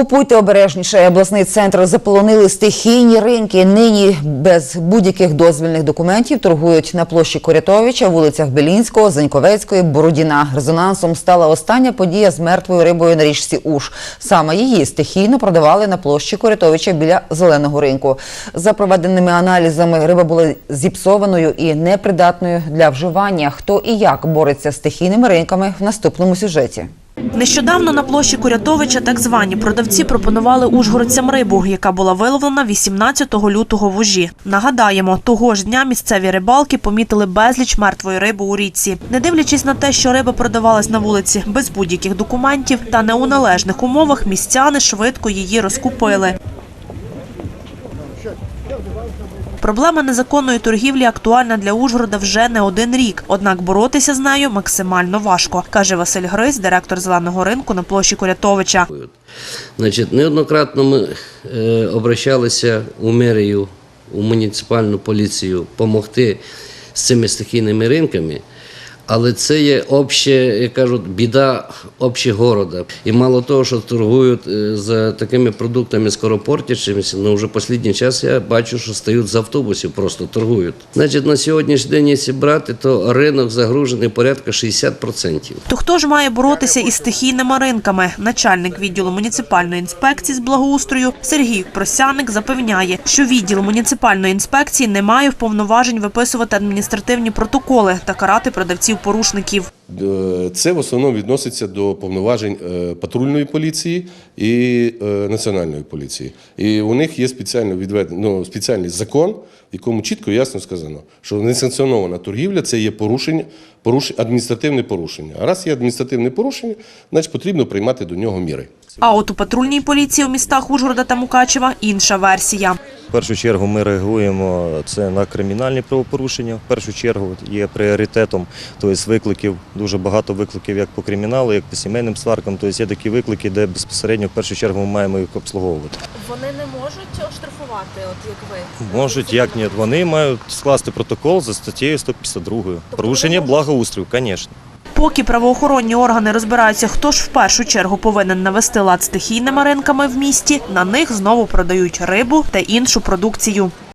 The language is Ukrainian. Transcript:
Купуйте обережніше. Обласний центр заполонили стихійні ринки. Нині без будь-яких дозвільних документів торгують на площі Корятовича, вулицях Белінського, Заньковецької, Бородіна. Резонансом стала остання подія з мертвою рибою на річці Уж. Саме її стихійно продавали на площі Корятовича біля зеленого ринку. За проведеними аналізами риба була зіпсованою і непридатною для вживання. Хто і як бореться з стихійними ринками в наступному сюжеті. Нещодавно на площі Курятовича так звані продавці пропонували ужгородцям рибу, яка була виловлена 18 лютого в Ужі. Нагадаємо, того ж дня місцеві рибалки помітили безліч мертвої риби у річці. Не дивлячись на те, що риба продавалась на вулиці без будь-яких документів та не у належних умовах, містяни швидко її розкупили. Проблема незаконної торгівлі актуальна для Ужгорода вже не один рік. Однак боротися з нею максимально важко, каже Василь Грись, директор зеленого ринку на площі Курятовича. Значить, неоднократно ми е, обращалися у мерію, у муніципальну поліцію допомогти з цими стихійними ринками. Але це є обще, як кажуть, біда обще города. І мало того, що торгують е, з такими продуктами скоропортячимися, але вже останній час я бачу, що стають з автобусів, просто торгують. Значить, на сьогоднішній день, якщо брати, то ринок загружений порядка 60%. То хто ж має боротися із стихійними ринками? Начальник відділу муніципальної інспекції з благоустрою Сергій Просяник запевняє, що відділ муніципальної інспекції не має вповноважень виписувати адміністративні протоколи та карати продавців-порушників. Е, Це в основному відноситься до повноважень е, патрульної поліції і е, національної поліції. І у них є спеціально відведений ну, спеціальний закон, в якому чітко і ясно сказано, що несанкціонована торгівля це є порушення, поруш, адміністративне порушення. А раз є адміністративне порушення, значить потрібно приймати до нього міри. А от у патрульній поліції у містах Ужгорода та Мукачева інша версія. В першу чергу ми реагуємо це на кримінальні правопорушення. В першу чергу є пріоритетом тобто викликів, дуже багато викликів як по криміналу, як по сімейним сваркам. Тобто є такі виклики, де безпосередньо в першу чергу ми маємо їх обслуговувати. Вони не можуть оштрафувати, от як ви? Можуть, як ні, вони мають скласти протокол за статтею 152. Порушення благоустрою, звісно. Поки правоохоронні органи розбираються, хто ж в першу чергу повинен навести лад стихійними ринками в місті, на них знову продають рибу та іншу продукцію.